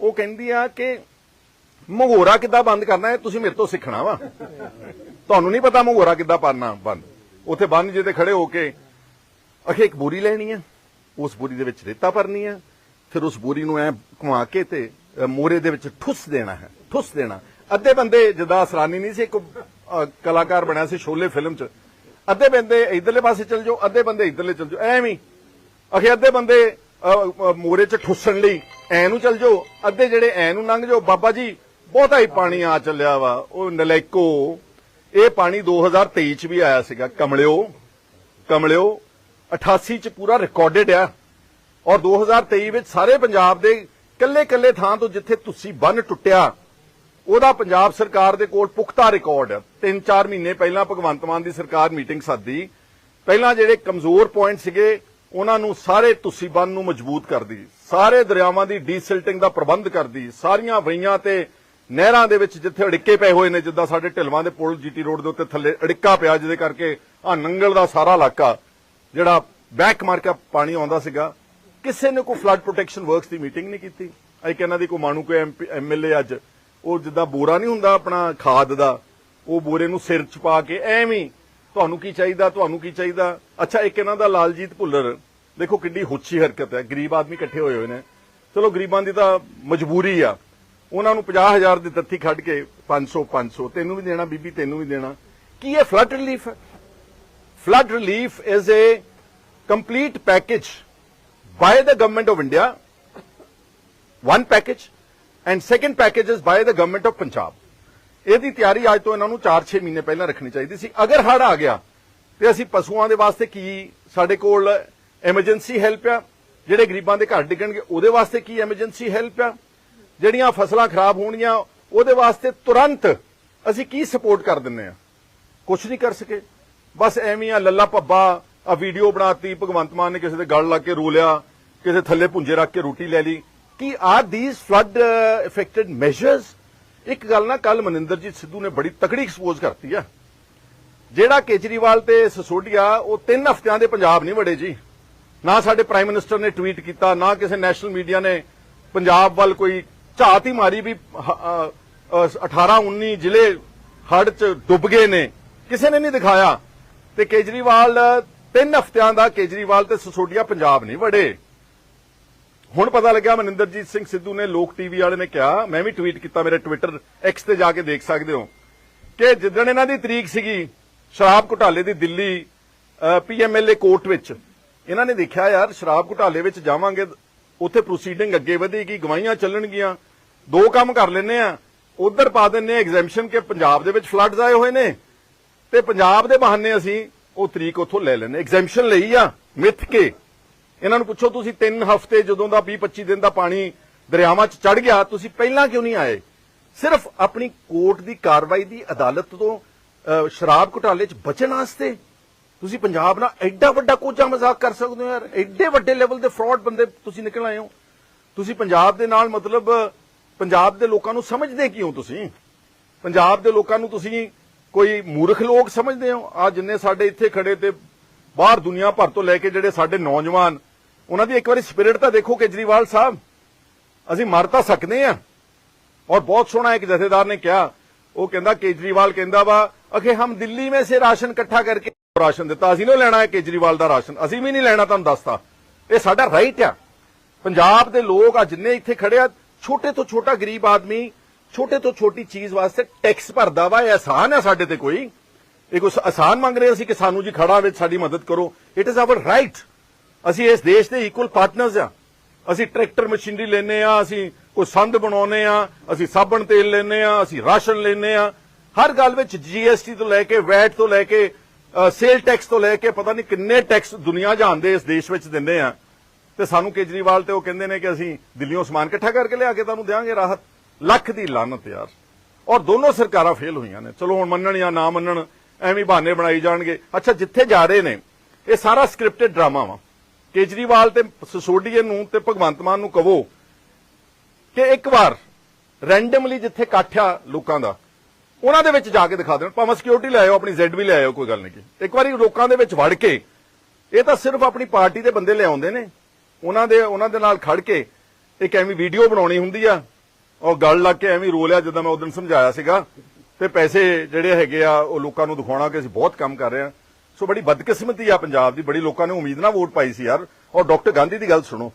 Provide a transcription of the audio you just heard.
ਉਹ ਕਹਿੰਦੀ ਆ ਕਿ ਮੰਗੋਰਾ ਕਿੱਦਾਂ ਬੰਦ ਕਰਨਾ ਹੈ? ਤੁਸੀਂ ਮੇਰੇ ਤੋਂ ਸਿੱਖਣਾ ਵਾ। ਤੁਹਾਨੂੰ ਨਹੀਂ ਪਤਾ ਮੰਗੋਰਾ ਕਿੱਦਾਂ ਪਾਣਾ ਬੰਦ। ਉੱਥੇ ਬੰਨ ਜਿਹਦੇ ਖੜੇ ਹੋ ਕੇ ਅਖੇ ਇੱਕ ਬੋਰੀ ਲੈਣੀ ਆ। ਉਸ ਬੋਰੀ ਦੇ ਵਿੱਚ ਰੇਤਾ ਭਰਨੀ ਆ। ਫਿਰ ਉਸ ਬੋਰੀ ਨੂੰ ਐ ਘੁਮਾ ਕੇ ਤੇ ਅ, ਮੋਰੇ ਦੇ ਵਿੱਚ ਠੁੱਸ ਦੇਣਾ ਹੈ। ਠੁੱਸ ਦੇਣਾ। ਅੱਧੇ ਬੰਦੇ ਜਦਾ ਅਸਰਾਨੀ ਨਹੀਂ ਸੀ ਇੱਕ ਕਲਾਕਾਰ ਬਣਿਆ ਸੀ ਸ਼ੋਲੇ ਫਿਲਮ 'ਚ। ਅੱਧੇ ਬੰਦੇ ਇਧਰਲੇ ਪਾਸੇ ਚਲ ਜਾਓ ਅੱਧੇ ਬੰਦੇ ਇਧਰਲੇ ਚਲ ਜਾਓ। ਐਵੇਂ ਹੀ। ਅਖੇ ਅੱਧੇ ਬੰਦੇ ਅ, ਮੋਰੇ 'ਚ ਠੁੱਸਣ ਲਈ ਐ ਨੂੰ ਚੱਲ ਜਾਓ, ਅੱਧੇ ਜਿਹੜੇ ਐ ਨੂੰ ਲੰਘ ਜਾਓ। ਬਾਬਾ ਜੀ, ਬਹੁਤਾ ਹੀ ਪਾਣੀ ਆ ਚੱਲਿਆ ਵਾ। ਉਹ ਨਲੈਕੋ, ਇਹ ਪਾਣੀ 2023 ਚ ਵੀ ਆਇਆ ਸੀਗਾ। ਕਮਲਿਓ ਕਮਲਿਓ 88 ਚ ਪੂਰਾ ਰਿਕਾਰਡਡ ਆ। ਔਰ 2023 ਵਿੱਚ ਸਾਰੇ ਪੰਜਾਬ ਦੇ ਕੱਲੇ ਕੱਲੇ ਥਾਂ ਤੋਂ ਜਿੱਥੇ ਤੁਸੀਂ ਬੰਨ ਟੁੱਟਿਆ, ਉਹਦਾ ਪੰਜਾਬ ਸਰਕਾਰ ਦੇ ਕੋਲ ਪੁਖਤਾ ਰਿਕਾਰਡ ਹੈ 3-4 ਮਹੀਨੇ ਪਹਿਲਾਂ ਭਗਵੰਤ ਮਾਨ ਦੀ ਸਰਕਾਰ ਮੀਟਿੰਗ ਸੱਦੀ। ਪਹਿਲਾਂ ਜਿਹੜੇ ਕਮਜ਼ੋਰ ਪੁਆਇੰਟ ਸੀਗੇ, ਉਹਨਾਂ ਨੂੰ ਸਾਰੇ ਤੁਸੀਂ ਬੰਨ ਨੂੰ ਮਜ਼ਬੂਤ ਕਰਦੀ ਸਾਰੇ ਦਰਿਆਵਾਂ ਦੀ ਡੀਸਿਲਟਿੰਗ ਦਾ ਪ੍ਰਬੰਧ ਕਰਦੀ। ਸਾਰੀਆਂ ਵਈਆਂ ਤੇ ਨਹਿਰਾਂ ਦੇ ਵਿੱਚ ਜਿੱਥੇ ਅੜਿੱਕੇ ਪਏ ਹੋਏ ਨੇ, ਜਿੱਦਾਂ ਸਾਡੇ ਢਿਲਵਾਂ ਦੇ ਪੁਲ, ਜੀਟੀ ਰੋਡ ਦੇ ਉੱਤੇ ਥੱਲੇ ਅੜਿੱਕਾ ਪਿਆ, ਜਿਹਦੇ ਕਰਕੇ ਆ ਨੰਗਲ ਦਾ ਸਾਰਾ ਇਲਾਕਾ, ਜਿਹੜਾ ਬੈਕ ਮਾਰ ਕੇ ਪਾਣੀ ਆਉਂਦਾ ਸੀਗਾ, ਕਿਸੇ ਨੇ ਕੋਈ ਫਲੱਡ ਪ੍ਰੋਟੈਕਸ਼ਨ ਵਰਕਸ ਦੀ ਮੀਟਿੰਗ ਨਹੀਂ ਕੀਤੀ। ਅਈ ਕਹਿੰਦਾ ਦੀ ਕੋਈ ਮਾਣੂ ਕੋਈ ਐਮਐਲਏ ਅੱਜ, ਉਹ ਜਿੱਦਾਂ ਬੋਰਾ ਨਹੀਂ ਹੁੰਦਾ ਆਪਣਾ ਖਾਦ ਦਾ, ਉਹ ਬੋਰੇ ਨੂੰ ਸਿਰ ਚ ਪਾ ਕੇ ਐਵੇਂ ਤੁਹਾਨੂੰ ਕੀ ਚਾਹੀਦਾ, ਤੁਹਾਨੂੰ ਕੀ ਚਾਹੀਦਾ? ਅੱਛਾ, ਇੱਕ ਇਹਨਾਂ ਦਾ ਲਾਲਜੀਤ ਭੁੱਲਰ ਦੇਖੋ ਕਿੰਨੀ ਹੁੱਚੀ ਹਰਕਤ ਹੈ, ਗਰੀਬ ਆਦਮੀ ਇਕੱਠੇ ਹੋਏ ਹੋਏ ਨੇ ਚਲੋ ਗਰੀਬਾਂ ਦੀ ਤਾਂ ਮਜਬੂਰੀ ਆ ਉਹਨਾਂ ਨੂੰ 50000 ਦੀ ਤੱਥੀ ਖੱਡ ਕੇ 500 500 ਤੈਨੂੰ ਵੀ ਦੇਣਾ, ਬੀਬੀ ਤੈਨੂੰ ਵੀ ਦੇਣਾ ਕੀ ਇਹ ਫਲੱਡ ਰਿਲੀਫ ਹੈ flood relief is a complete package by the government of India. One package, and second package is by the government of Punjab. ਇਹਦੀ ਤਿਆਰੀ ਅੱਜ ਤੋਂ ਇਹਨਾਂ ਨੂੰ 4-6 ਮਹੀਨੇ ਪਹਿਲਾਂ ਰੱਖਣੀ ਚਾਹੀਦੀ ਸੀ ਅਗਰ ਹੜ ਆ ਗਿਆ, ਤੇ ਅਸੀਂ ਪਸ਼ੂਆਂ ਦੇ ਵਾਸਤੇ ਕੀ, ਸਾਡੇ ਕੋਲ ਐਮਰਜੈਂਸੀ ਹੈਲਪ ਆ। ਜਿਹੜੇ ਗਰੀਬਾਂ ਦੇ ਘਰ ਡਿੱਗਣਗੇ, ਉਹਦੇ ਵਾਸਤੇ ਕੀ ਐਮਰਜੈਂਸੀ ਹੈਲਪ ਆ? ਜਿਹੜੀਆਂ ਫਸਲਾਂ ਖਰਾਬ ਹੋਣਗੀਆਂ, ਉਹਦੇ ਵਾਸਤੇ ਤੁਰੰਤ ਅਸੀਂ ਕੀ ਸਪੋਰਟ ਕਰ ਦਿੰਨੇ ਆ? ਕੁਝ ਨਹੀਂ ਕਰ ਸਕੇ। ਬਸ ਐਵੇਂ ਆ, ਲੱਲਾ ਪੱਬਾ ਆ ਵੀਡੀਓ ਬਣਾਤੀ, ਭਗਵੰਤ ਮਾਨ ਨੇ ਕਿਸੇ ਦੇ ਗਲ ਲਾ ਕੇ ਰੋ ਲਿਆ, ਕਿਸੇ ਥੱਲੇ ਪੁੰਜੇ ਰੱਖ ਕੇ ਰੋਟੀ ਲੈ ਲਈ। ਕੀ are these flood affected measures ਇੱਕ ਗੱਲ ਨਾ ਕੱਲ ਮਨਿੰਦਰਜੀਤ ਸਿੱਧੂ ਨੇ ਬੜੀ ਤਕੜੀ ਐਕਸਪੋਜ਼ ਕਰਤੀ ਆ। ਜਿਹੜਾ ਕੇਜਰੀਵਾਲ ਤੇ ਸਸੋਡੀਆ, ਉਹ ਤਿੰਨ ਹਫ਼ਤਿਆਂ ਦੇ ਪੰਜਾਬ ਨਹੀਂ ਵੜੇ ਜੀ। ਨਾ ਸਾਡੇ ਪ੍ਰਾਈਮ ਮਿਨਿਸਟਰ ਨੇ ਟਵੀਟ ਕੀਤਾ, ਨਾ ਕਿਸੇ ਨੈਸ਼ਨਲ ਮੀਡੀਆ ਨੇ ਪੰਜਾਬ ਵੱਲ ਕੋਈ ਝਾਤ ਹੀ ਮਾਰੀ ਵੀ 18 19 ਜ਼ਿਲ੍ਹੇ ਹੜ੍ਹ ਚ ਡੁੱਬ ਗਏ ਨੇ। ਕਿਸੇ ਨੇ ਨਹੀਂ ਦਿਖਾਇਆ। ਤੇ ਕੇਜਰੀਵਾਲ, ਤਿੰਨ ਹਫ਼ਤਿਆਂ ਦਾ ਕੇਜਰੀਵਾਲ ਤੇ ਸਸੋਡੀਆ ਪੰਜਾਬ ਨਹੀਂ ਵੜੇ। ਹੁਣ ਪਤਾ ਲੱਗਿਆ ਮਨਿੰਦਰਜੀਤ ਸਿੰਘ ਸਿੱਧੂ ਨੇ ਲੋਕ ਟੀਵੀ ਵਾਲੇ ਨੇ ਕਿਹਾ, ਮੈਂ ਵੀ ਟਵੀਟ ਕੀਤਾ ਮੇਰੇ ਟਵਿੱਟਰ ਐਕਸ ਤੇ ਜਾ ਕੇ ਦੇਖ ਸਕਦੇ ਹੋ, ਕਿ ਜਿੱਦਣ ਇਹਨਾਂ ਦੀ ਤਰੀਕ ਸੀਗੀ ਸ਼ਰਾਬ ਘੁਟਾਲੇ ਦੀ ਦਿੱਲੀ ਪੀਐਮਐਲਏ ਕੋਰਟ ਵਿੱਚ ਇਹਨਾਂ ਨੇ ਦੇਖਿਆ ਯਾਰ, ਸ਼ਰਾਬ ਘੁਟਾਲੇ ਵਿੱਚ ਜਾਵਾਂਗੇ, ਉੱਥੇ ਪ੍ਰੋਸੀਡਿੰਗ ਅੱਗੇ ਵਧੇਗੀ, ਗਵਾਹੀਆਂ ਚੱਲਣਗੀਆਂ, ਦੋ ਕੰਮ ਕਰ ਲੈਨੇ ਆ। ਉਧਰ ਪਾ ਦਿੰਨੇ ਐਗਜ਼ੈਂਪਸ਼ਨ ਕਿ ਪੰਜਾਬ ਦੇ ਵਿੱਚ ਫਲੱਡਸ ਆਏ ਹੋਏ ਨੇ। ਤੇ ਪੰਜਾਬ ਦੇ ਬਹਾਨੇ ਅਸੀਂ ਉਹ ਤਰੀਕ ਉੱਥੋਂ ਲੈ ਲੈਨੇ ਐਗਜ਼ੈਂਪਸ਼ਨ ਲਈ ਆ, ਮਿੱਥ ਕੇ। ਇਹਨਾਂ ਨੂੰ ਪੁੱਛੋ ਤੁਸੀਂ 3 ਹਫ਼ਤੇ ਜਦੋਂ ਦਾ 20 25 ਦਿਨ ਦਾ ਪਾਣੀ ਦਰਿਆਵਾਂ 'ਚ ਚੜ ਗਿਆ, ਤੁਸੀਂ ਪਹਿਲਾਂ ਕਿਉਂ ਨਹੀਂ ਆਏ? ਸਿਰਫ ਆਪਣੀ ਕੋਰਟ ਦੀ ਕਾਰਵਾਈ ਦੀ ਅਦਾਲਤ ਤੋਂ ਸ਼ਰਾਬ ਘੁਟਾਲੇ 'ਚ ਬਚਣ ਵਾਸਤੇ ਤੁਸੀਂ ਪੰਜਾਬ ਨਾਲ ਐਡਾ ਵੱਡਾ ਕੋਚਾ ਮਜ਼ਾਕ ਕਰ ਸਕਦੇ ਹੋ ਯਾਰ। ਐਡੇ ਵੱਡੇ ਲੈਵਲ ਦੇ ਫਰਾਡ ਬੰਦੇ ਤੁਸੀਂ ਨਿਕਲ ਆਏ ਹੋ। ਤੁਸੀਂ ਪੰਜਾਬ ਦੇ ਨਾਲ ਮਤਲਬ, ਪੰਜਾਬ ਦੇ ਲੋਕਾਂ ਨੂੰ ਸਮਝਦੇ ਕਿਉਂ ਤੁਸੀਂ? ਪੰਜਾਬ ਦੇ ਲੋਕਾਂ ਨੂੰ ਤੁਸੀਂ ਕੋਈ ਮੂਰਖ ਲੋਕ ਸਮਝਦੇ ਹੋ? ਆ ਜਿੰਨੇ ਸਾਡੇ ਇੱਥੇ ਖੜੇ ਤੇ ਬਾਹਰ ਦੁਨੀਆ ਭਰ ਤੋਂ ਲੈ ਕੇ ਜਿਹੜੇ ਸਾਡੇ ਨੌਜਵਾਨ, ਉਹਨਾਂ ਦੀ ਇੱਕ ਵਾਰੀ ਸਪਿਰਿਟ ਤਾਂ ਦੇਖੋ ਕੇਜਰੀਵਾਲ ਸਾਹਿਬ। ਅਸੀਂ ਮਰ ਤਾਂ ਸਕਦੇ ਆ ਔਰ ਬਹੁਤ ਸੋਹਣਾ ਇੱਕ ਜਥੇਦਾਰ ਨੇ ਕਿਹਾ। ਉਹ ਕਹਿੰਦਾ ਕੇਜਰੀਵਾਲ ਕਹਿੰਦਾ ਵਾ, ਅਖੇ ਹਮ ਦਿੱਲੀ में से ਰਾਸ਼ਨ ਇਕੱਠਾ ਕਰਕੇ ਰਾਸ਼ਨ ਦਿੱਤਾ, ਅਸੀਂ ਨਹੀਂ ਲੈਣਾ ਹੈ ਕੇਜਰੀਵਾਲ ਦਾ ਰਾਸ਼ਨ, ਅਸੀਂ ਵੀ ਨਹੀਂ ਲੈਣਾ ਤੁਹਾਨੂੰ ਦੱਸਤਾ। ਇਹ ਸਾਡਾ ਰਾਈਟ ਆ। ਪੰਜਾਬ ਦੇ ਲੋਕ ਆ ਜਿੰਨੇ ਇੱਥੇ ਖੜੇ ਆ, ਛੋਟੇ ਤੋਂ ਛੋਟਾ ਗਰੀਬ ਆਦਮੀ, ਛੋਟੇ ਤੋਂ ਛੋਟੀ ਚੀਜ਼ ਵਾਸਤੇ ਟੈਕਸ ਭਰਦਾ ਵਾ, ਇਹ ਆਸਾਨ ਹੈ ਸਾਡੇ ਤੇ ਕੋਈ। ਇਹ ਕੋਈ ਆਸਾਨ ਮੰਗ ਰਹੇ ਅਸੀਂ ਕਿ ਸਾਨੂੰ ਜੀ ਖੜਾ ਵਿੱਚ ਸਾਡੀ ਮਦਦ ਕਰੋ। ਇਟ ਇਜ਼ ਆਵਰ ਰਾਈਟ ਅਸੀਂ ਇਸ ਦੇਸ਼ ਦੇ ਇਕੁਅਲ ਪਾਰਟਨਰਸ ਆ। ਅਸੀਂ ਟਰੈਕਟਰ ਮਸ਼ੀਨਰੀ ਲੈਨੇ ਆ, ਅਸੀਂ ਕੋਈ ਸੰਦ ਬਣਾਉਨੇ ਆ, ਅਸੀਂ ਸਾਬਣ ਤੇਲ ਲੈਨੇ ਆ, ਅਸੀਂ ਰਾਸ਼ਨ ਲੈਨੇ ਆ। ਹਰ ਗੱਲ ਵਿੱਚ ਜੀਐਸਟੀ ਤੋਂ ਲੈ ਕੇ ਵੈਟ ਤੋਂ ਲੈ ਕੇ ਸੇਲ ਟੈਕਸ ਤੋਂ ਲੈ ਕੇ ਪਤਾ ਨਹੀਂ ਕਿੰਨੇ ਟੈਕਸ ਦੁਨੀਆ ਜਹਾਨ ਦੇ ਇਸ ਦੇਸ਼ ਵਿੱਚ ਦਿੰਦੇ ਆ। ਤੇ ਸਾਨੂੰ ਕੇਜਰੀਵਾਲ ਤੇ ਉਹ ਕਹਿੰਦੇ ਨੇ ਕਿ ਅਸੀਂ ਦਿੱਲੀੋਂ ਸਮਾਨ ਇਕੱਠਾ ਕਰਕੇ ਲਿਆ ਕੇ ਤੁਹਾਨੂੰ ਦੇਵਾਂਗੇ ਰਾਹਤ। ਲੱਖ ਦੀ ਲਾਨਤ ਯਾਰ। ਔਰ ਦੋਨੋਂ ਸਰਕਾਰਾਂ ਫੇਲ ਹੋਈਆਂ ਨੇ। ਚਲੋ ਹੁਣ ਮੰਨਣ ਜਾਂ ਨਾ ਮੰਨਣ, ਐਵੇਂ ਬਹਾਨੇ ਬਣਾਈ ਜਾਣਗੇ। ਅੱਛਾ, ਜਿੱਥੇ ਜਾ ਰਹੇ ਨੇ, ਇਹ ਸਾਰਾ ਸਕ੍ਰਿਪਟਡ ਡਰਾਮਾ ਵਾ। ਕੇਜਰੀਵਾਲ ਤੇ ਸਸੋਡੀਏ ਨੂੰ ਤੇ ਭਗਵੰਤ ਮਾਨ ਨੂੰ ਕਹੋ ਕਿ ਇੱਕ ਵਾਰ ਰੈਂਡਮਲੀ ਜਿੱਥੇ ਇਕੱਠਿਆ ਲੋਕਾਂ ਦਾ ਉਹਨਾਂ ਦੇ ਵਿੱਚ ਜਾ ਕੇ ਦਿਖਾ ਦੇਣ। ਭਾਵੇਂ ਸਿਕਿਉਰਿਟੀ ਲੈ ਆਇਓ, ਆਪਣੀ ਜ਼ੈਡ ਵੀ ਲੈ ਆਇਓ, ਕੋਈ ਗੱਲ ਨਹੀਂ ਜੀ। ਇੱਕ ਵਾਰੀ ਲੋਕਾਂ ਦੇ ਵਿੱਚ ਵੜ ਕੇ, ਇਹ ਤਾਂ ਸਿਰਫ ਆਪਣੀ ਪਾਰਟੀ ਦੇ ਬੰਦੇ ਲਿਆਉਂਦੇ ਨੇ। ਉਹਨਾਂ ਦੇ ਉਹਨਾਂ ਦੇ ਨਾਲ ਖੜ ਕੇ ਇੱਕ ਐਵੇਂ ਵੀਡੀਓ ਬਣਾਉਣੀ ਹੁੰਦੀ ਆ। ਉਹ ਗੱਲ ਲੱਗ ਕੇ ਐਵੇਂ ਰੋ ਲਿਆ, ਜਦੋਂ ਮੈਂ ਉਦੋਂ ਸਮਝਾਇਆ ਸੀਗਾ। ਤੇ ਪੈਸੇ ਜਿਹੜੇ ਹੈਗੇ ਆ, ਉਹ ਲੋਕਾਂ ਨੂੰ ਦਿਖਾਉਣਾ ਕਿ ਅਸੀਂ ਬਹੁਤ ਕੰਮ ਕਰ ਰਹੇ ਹਾਂ ਸੋ ਬੜੀ ਬਦਕਿਸਮਤੀ ਆ ਪੰਜਾਬ ਦੀ। ਬੜੀ ਲੋਕਾਂ ਨੇ ਉਮੀਦ ਨਾਲ ਵੋਟ ਪਾਈ ਸੀ ਯਾਰ। ਔਰ ਡਾਕਟਰ ਗਾਂਧੀ ਦੀ ਗੱਲ ਸੁਣੋ।